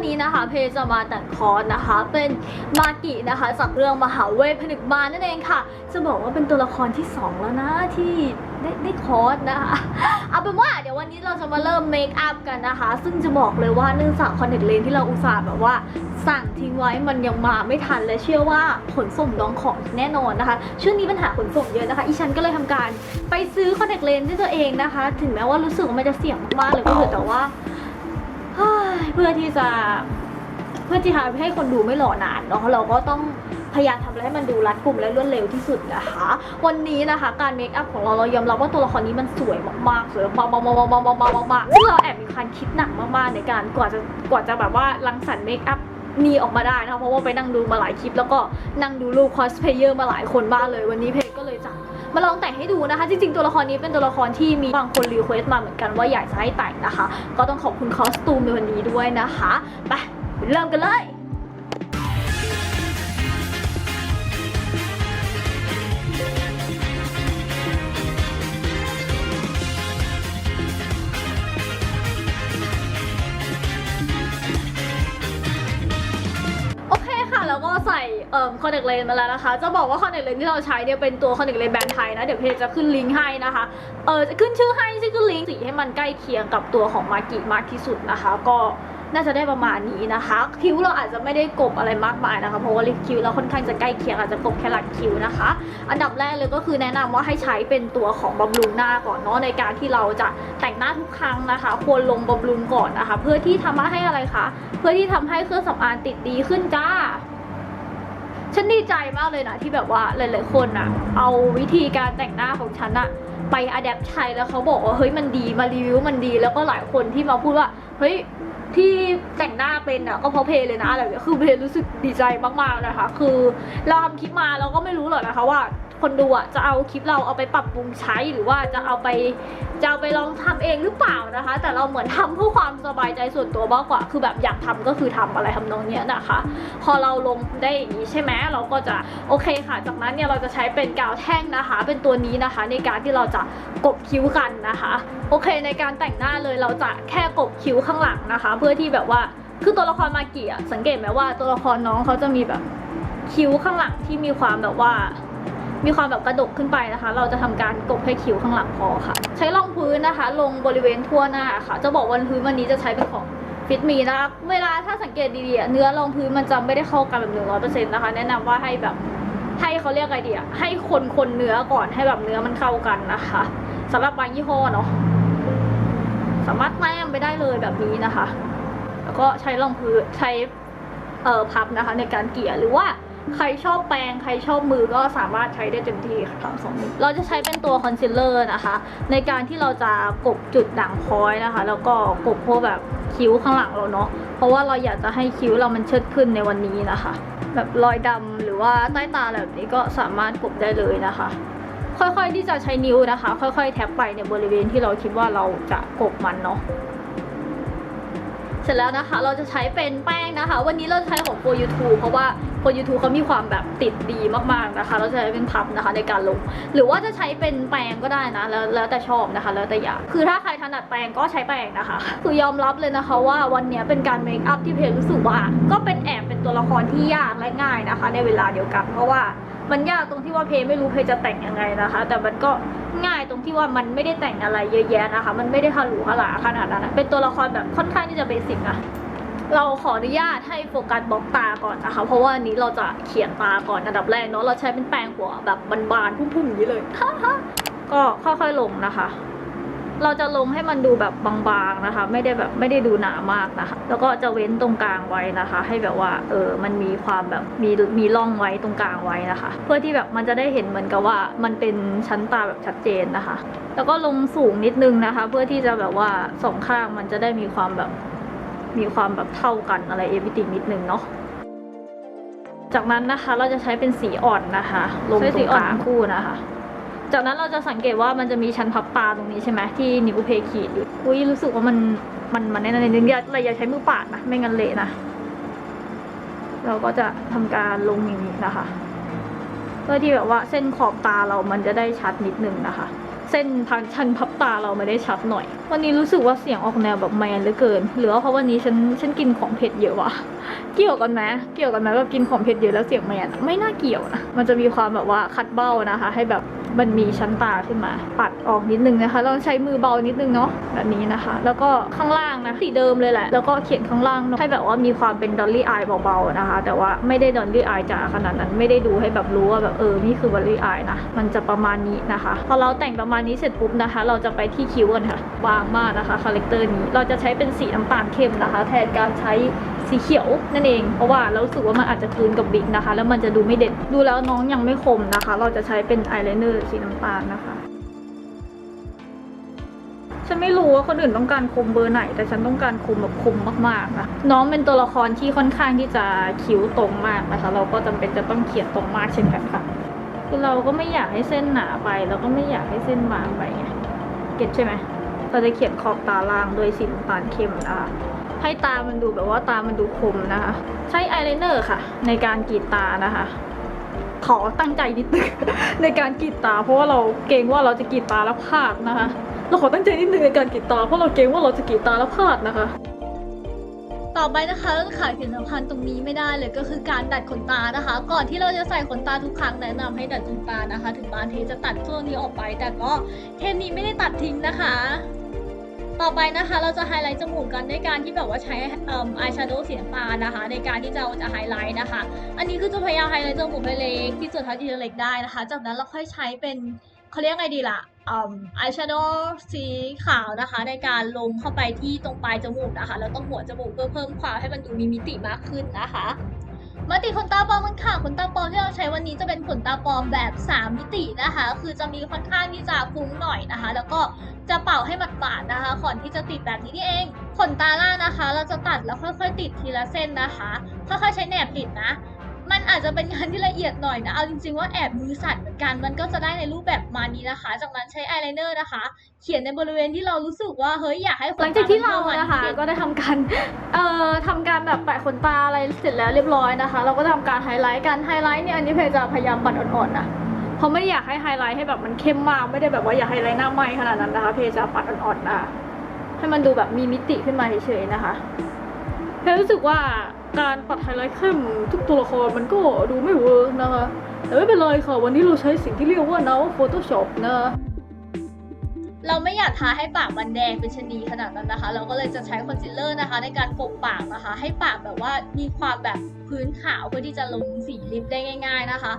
วันนี้นะคะเพจะมาแต่งคอสนะคะ เป็นมากินะคะจากเรื่องมหาเวทผนึกมารนั่นเองค่ะ จะบอกว่าเป็นตัวละครที่ 2 แล้วนะที่ได้ได้คอร์สนะคะเอาเป็นว่าเดี๋ยววันนี้เราจะมาเริ่มเมคอัพกันนะคะ ซึ่งจะบอกเลยว่าเนื่องจากคอนเนคเลนที่เราอุตส่าห์แบบว่า สั่งทิ้งไว้มันยังมาไม่ทันและเชื่อว่าขนส่งน้องของแน่นอนนะคะช่วงนี้ปัญหาขนส่งเยอะนะคะอีฉันก็เลยทำการไปซื้อคอนแทคเลนด้วยตัวเองนะคะ ถึงแม้ว่ารู้สึกว่ามันจะเสี่ยงมากๆเลยก็เถอะแต่ว่า เพื่อที่จะเพื่อที่จะให้คนดูไม่หล่อนานเนาะเราก็ต้องพยายามทำอะไรให้มันดูรัดกุมและรวดเร็วที่สุดนะคะ วันนี้นะคะ การเมคอัพของเราเรายอมรับว่าตัวละครนี้มันสวยมากๆสวยมากๆมากๆมากๆมากๆมากๆๆซึ่งเราแอบมีการคิดหนักมากๆในการกว่าจะกว่าจะแบบว่ารังสรรค์เมคอัพมีออกมาได้นะคะเพราะว่าไปนั่งดูมาหลายคลิป แล้วก็นั่งดูรูปคอสเพลเยอร์มาหลายคนมากเลยวันนี้เพล มาลองแต่งให้ดูนะคะ จริงๆ ตัวละครนี้เป็นตัวละครที่มีบางคนรีเควสต์มาเหมือนกันว่าอยากจะให้แต่งนะคะ ก็ต้องขอบคุณคอสตูมในวันนี้ด้วยนะคะ ไปเริ่มกันเลย เลนมาแล้วนะคะ จะบอกว่าคอนเนคเลนที่เราใช้เนี่ยเป็นตัวคอนเนคเลนแบรนด์ไทยนะ เดี๋ยวเพจจะขึ้นลิงก์ให้นะคะ เออจะขึ้นชื่อให้ไม่ใช่ขึ้นลิงก์สีให้มันใกล้เคียงกับตัวของมากิมากที่สุดนะคะ ก็น่าจะได้ประมาณนี้นะคะ คิ้วเราอาจจะไม่ได้กบอะไรมากมายนะคะ เพราะว่าลิปคิ้วเราค่อนข้างจะใกล้เคียงอาจจะกบแค่หลักคิ้วนะคะ อันดับแรกเลยก็คือแนะนำว่าให้ใช้เป็นตัวของบำรุงหน้าก่อนเนาะในการที่เราจะแต่งหน้าทุกครั้งนะคะ ควรลงบำรุงก่อนนะคะ เพื่อที่ทำให้อะไรคะ เพื่อที่ทำให้เครื่องสำอางติดดีขึ้นจ้า ฉันดีใจมากเลยนะที่แบบว่าหลายๆคนอะเอาวิธีการแต่งหน้าของฉันอะไปอัดแอปใช้แล้วเขาบอกว่าเฮ้ยมันดีมารีวิวมันดีแล้วก็หลายคนที่มาพูดว่าเฮ้ยที่แต่งหน้าเป็นอะก็เพราะเพลเลยนะอะไรแบบนี้คือเพลรู้สึกดีใจมากๆนะคะ คือเราทำคลิปมาเราก็ไม่รู้หรอกนะคะว่า คนดูอะจะเอาคลิปเราเอาไปปรับปรุงใช้หรือว่าจะเอาไปจะเอาไปลองทำเองหรือเปล่านะคะ แต่เราเหมือนทำเพื่อความสบายใจส่วนตัวมากกว่า คือแบบอยากทำก็คือทำอะไรทำนองเนี้ยนะคะ พอเราลงได้อย่างนี้ใช่ไหมเราก็จะโอเคค่ะ จากนั้นเนี่ยเราจะใช้เป็นกาวแท่งนะคะ เป็นตัวนี้นะคะ ในการที่เราจะกบคิ้วกันนะคะ โอเค ในการแต่งหน้าเลยเราจะแค่กบคิ้วข้างหลังนะคะ เพื่อที่แบบว่าคือตัวละครมากิอะสังเกตไหมว่าตัวละครน้องเขาจะมีแบบคิ้วข้างหลังที่มีความแบบว่า มีความแบบกระดกขึ้นไปนะคะ เราจะทำการกบให้คิ้วข้างหลังพอค่ะ ใช้รองพื้นนะคะ ลงบริเวณทั่วหน้าค่ะ จะบอกวันพื้นวันนี้จะใช้เป็นของฟิตมีนะคะเวลาถ้าสังเกตดีๆเนื้อรองพื้นมันจะไม่ได้เข้ากันแบบหนึ่งร้อยเปอร์เซ็นต์นะคะ แนะนำว่าให้แบบให้เขาเรียกอะไรดีอะให้คนคนเนื้อก่อนให้แบบเนื้อมันเข้ากันนะคะสำหรับบางยี่ห้อเนาะสามารถแต้มไปได้เลยแบบนี้นะคะ แล้วก็ใช้รองพื้นใช้เอ่อพับนะคะในการเกลี่ยหรือว่า ใครชอบแปรงใครชอบมือก็สามารถใช้ได้เต็มที่ค่ะทั้งสองมือเราจะใช้เป็นตัวคอนซีลเลอร์นะคะ ในการที่เราจะกบจุดด่างพร้อยนะคะ แล้วก็กบพวกแบบคิ้วข้างหลังเราเนาะเพราะว่าเราอยากจะให้คิ้วเรามันเชิดขึ้นในวันนี้นะคะ แบบรอยดำหรือว่าใต้ตาแบบนี้ก็สามารถกบได้เลยนะคะ ค่อยๆที่จะใช้นิ้วนะคะ ค่อยๆ แท็บไปในบริเวณที่เราคิดว่าเราจะกบมันเนาะเสร็จแล้วนะคะเราจะใช้เป็นแป้งนะคะ วันนี้เราจะใช้ของโปรยูทูเพราะว่าโปรยูทูเขามีความแบบติดดีมากๆนะคะ เราจะใช้เป็นพับนะคะในการลง หรือว่าจะใช้เป็นแปรงก็ได้นะ แล้วแล้วแต่ชอบนะคะ แล้วแต่อยากคือถ้าใครถนัดแปรงก็ใช้แปรงนะคะ คือยอมรับเลยนะคะว่าวันนี้เป็นการเมคอัพที่เพจรู้สึกว่า ก็เป็นแอบเป็นตัวละครที่ยากและง่ายนะคะ ในเวลาเดียวกัน เพราะว่ามันยากตรงที่ว่าเพจไม่รู้เพจจะแต่งยังไงนะคะ แต่มันก็ง่ายตรงที่ว่ามันไม่ได้แต่งอะไรเยอะแยะนะคะ มันไม่ได้ฮาหรูฮาหราขนาดนั้นเป็นตัวละครแบบค่อนข้างที่จะเบสิกนะ เราขออนุญาตให้โฟกัสบล็อกตาก่อนนะคะ เพราะว่าอันนี้เราจะเขียนตาก่อนอันดับแรกเนาะเราใช้เป็นแปรงหัวแบบบานๆพุ่มๆอย่างนี้เลยก็ค่อยๆลงนะคะ เราจะลงให้มันดูแบบบางๆนะคะ ไม่ได้แบบไม่ได้ดูหนามากนะคะ แล้วก็จะเว้นตรงกลางไว้นะคะ ให้แบบว่าเออมันมีความแบบมีมีร่องไว้ตรงกลางไว้นะคะ เพื่อที่แบบมันจะได้เห็นเหมือนกับว่ามันเป็นชั้นตาแบบชัดเจนนะคะ แล้วก็ลงสูงนิดนึงนะคะ เพื่อที่จะแบบว่าสองข้างมันจะได้มีความแบบ มีความแบบเท่ากันอะไรเอวิตินิดนึงเนาะจากนั้นนะคะเราจะใช้เป็นสีอ่อนนะคะลงตรงกลางคู่นะคะ จากนั้นเราจะสังเกตว่ามันจะมีชั้นพับตาตรงนี้ใช่ไหมที่นิ้วเพขีดอยู่อุ้ยรู้สึกว่ามันมันมันแน่นๆนิดนึงอย่าเราอย่าใช้มือปาดนะไม่งั้นเละนะเราก็จะทำการลงอย่างนี้นะคะ เพื่อที่แบบว่าเส้นขอบตาเรามันจะได้ชัดนิดนึงนะคะ เส้นทางชั้นพับตาเราไม่ได้ชัดหน่อย วันนี้รู้สึกว่าเสียงออกแนวแบบแมนเหลือเกิน หรือว่าเพราะวันนี้ฉันฉันกินของเผ็ดเยอะวะเกี่ยวกันไหมเกี่ยวกันไหมแบบกินของเผ็ดเยอะแล้วเสียงแมนไม่น่าเกี่ยวนะมันจะมีความแบบว่าคัดเบ้านะคะ ให้แบบ มันมีชั้นตาขึ้นมา ปัดออกนิดนึงนะคะเราใช้มือเบานิดนึงเนาะแบบนี้นะคะ แล้วก็ข้างล่างนะสีเดิมเลยแหละ แล้วก็เขียนข้างล่างให้แบบว่ามีความเป็นดอลลี่อายเบาๆนะคะ แต่ว่าไม่ได้ดอลลี่อายจ๋าขนาดนั้นไม่ได้ดูให้แบบรู้ว่าแบบเออนี่คือดอลลี่อายนะมันจะประมาณนี้นะคะพอเราแต่งประมาณนี้เสร็จปุ๊บนะคะ เราจะไปที่คิ้วกันค่ะบางมากนะคะคาแรคเตอร์นี้เราจะใช้เป็นสีน้ำตาลเข้มนะคะ แทนการใช้ สีเขียวนั่นเอง เพราะว่าเรารู้สึกว่ามันอาจจะคลืนกับบิ๊กนะคะ แล้วมันจะดูไม่เด่นดูแล้วน้องยังไม่คมนะคะ เราจะใช้เป็นอายไลเนอร์สีน้ำตาลนะคะฉันไม่รู้ว่าคนอื่นต้องการคมเบอร์ไหน แต่ฉันต้องการคมแบบคมมากๆนะน้องเป็นตัวละครที่ค่อนข้างที่จะคิ้วตรงมากนะคะ เราก็จำเป็นจะต้องเขียนตรงมากเช่นกันค่ะคือเราก็ไม่อยากให้เส้นหนาไป แล้วก็ไม่อยากให้เส้นบางไปไงเก็ตใช่ไหมเราจะเขียนขอบตาล่างด้วยสีน้ำตาลเข้มนะคะ ให้ตามันดูแบบว่าตามันดูคมนะคะ ใช้อายไลเนอร์ค่ะ ในการกรีดตานะคะขอตั้งใจนิดนึง ในการกรีดตา เพราะว่าเราเกรงว่าเราจะกรีดตาแล้วพลาดนะคะ เราขอตั้งใจนิดนึงในการกรีดตา เพราะเราเกรงว่าเราจะกรีดตาแล้วพลาดนะคะ ต่อไปนะคะก็ขายผลิตภัณฑ์ตรงนี้ไม่ได้เลยก็คือการดัดขนตานะคะ ก่อนที่เราจะใส่ขนตาทุกครั้งแนะนำให้ดัดขนตานะคะ ถึงบางทีจะตัดช่วงนี้ออกไป แต่ก็เทปนี้ไม่ได้ตัดทิ้งนะคะ ต่อไปนะคะเราจะไฮไลท์จมูกกันด้วยการที่แบบว่าใช้อายแชโดว์สีน้ำตาลนะคะ ในการที่จะจะไฮไลท์นะคะ อันนี้คือจะพยายามไฮไลท์จมูกเล็กที่สุดเท่าที่จะเล็กได้นะคะ จากนั้นเราค่อยใช้เป็นเขาเรียกไงดีล่ะอายแชโดว์สีขาวนะคะ ในการลงเข้าไปที่ตรงปลายจมูกนะคะ แล้วต้องหัวจมูกเพื่อเพิ่มความให้มันดูมีมิติมากขึ้นนะคะมาติขนตาปลอมกันค่ะขนตาปลอมที่เราใช้วันนี้จะเป็นขนตาปลอมแบบ 3 มิตินะคะ คือจะมีค่อนข้างที่จะฟุ้งหน่อยนะคะ แล้วก็ จะเป่าให้หมาดๆนะคะก่อนที่จะติดแบบนี้นี่เอง ขนตาล่างนะคะ เราจะตัดแล้วค่อยๆ ติดทีละเส้นนะคะค่อยๆใช้แหนบติดนะ มันอาจจะเป็นงานที่ละเอียดหน่อยนะเอาจริงๆว่าแอบมือสั่นเหมือนกันมันก็จะได้ในรูปแบบมานี้นะคะ จากนั้นใช้อายไลเนอร์นะคะ เขียนในบริเวณที่เรารู้สึกว่าเฮ้ยอยากให้ขนหลังจากที่เรานะคะ ก็ได้ทำการ เอ่อทำการแบบแปะขนตาอะไรเสร็จแล้วเรียบร้อยนะคะ เราก็ทำการไฮไลท์กันไฮไลท์เนี่ยอันนี้เพจจะพยายามปัดอ่อนๆนะ เพราะไม่ได้อยากให้ไฮไลท์ให้แบบมันเข้มมาก ไม่ได้แบบว่าอยากไฮไลท์หน้าไหมขนาดนั้นนะคะเพจจะปัดอ่อนๆนะให้มันดูแบบมีมิติขึ้นมาเฉยๆนะคะเพจรู้สึกว่าการปัดไฮไลท์เข้มทุกตัวละครมันก็ดูไม่เวิร์กนะคะแต่ไม่เป็นไรค่ะวันนี้เราใช้สิ่งที่เรียกว่า now Photoshop นะเราไม่อยากทาให้ปากมันแดงเป็นชนีขนาดนั้นนะคะ เราก็เลยจะใช้คอนซีลเลอร์นะคะ ในการปกปากนะคะ ให้ปากแบบว่ามีความแบบ พื้นขาวเพื่อที่จะลงสีลิปได้ง่าย ๆนะคะ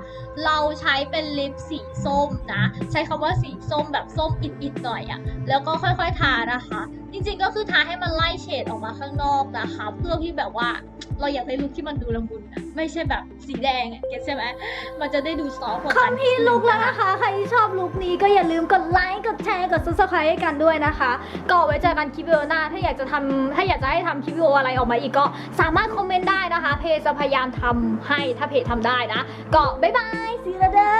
เราใช้เป็นลิปสีส้มนะ ใช้คำว่าสีส้มแบบส้มอิดๆหน่อยอะแล้วก็ค่อยๆทานะคะ จริงๆก็คือทาให้มันไล่เฉดออกมาข้างนอกนะคะ เพื่อที่แบบว่าเราอยากได้ลุคที่มันดูละมุนอะไม่ใช่แบบสีแดงอะเก็ตใช่ไหมมันจะได้ดูซอฟต์กว่าคกันมพีลุกแล้วนะคะ ใครที่ชอบลุคนี้ก็อย่าลืมกดไลค์กดแชร์กด subscribe ให้กันด้วยนะคะก็ไว้เจอกันคลิปวิดีโอหน้าถ้าอยากจะทำถ้าอยากจะให้ทำคลิปวิดีโออะไรออกมาอีกก็สามารถคอมเมนต์ได้นะคะเพจจะพยายามทำให้ถ้าเพจทำได้นะ ก็บ๊ายบายซีระเดอ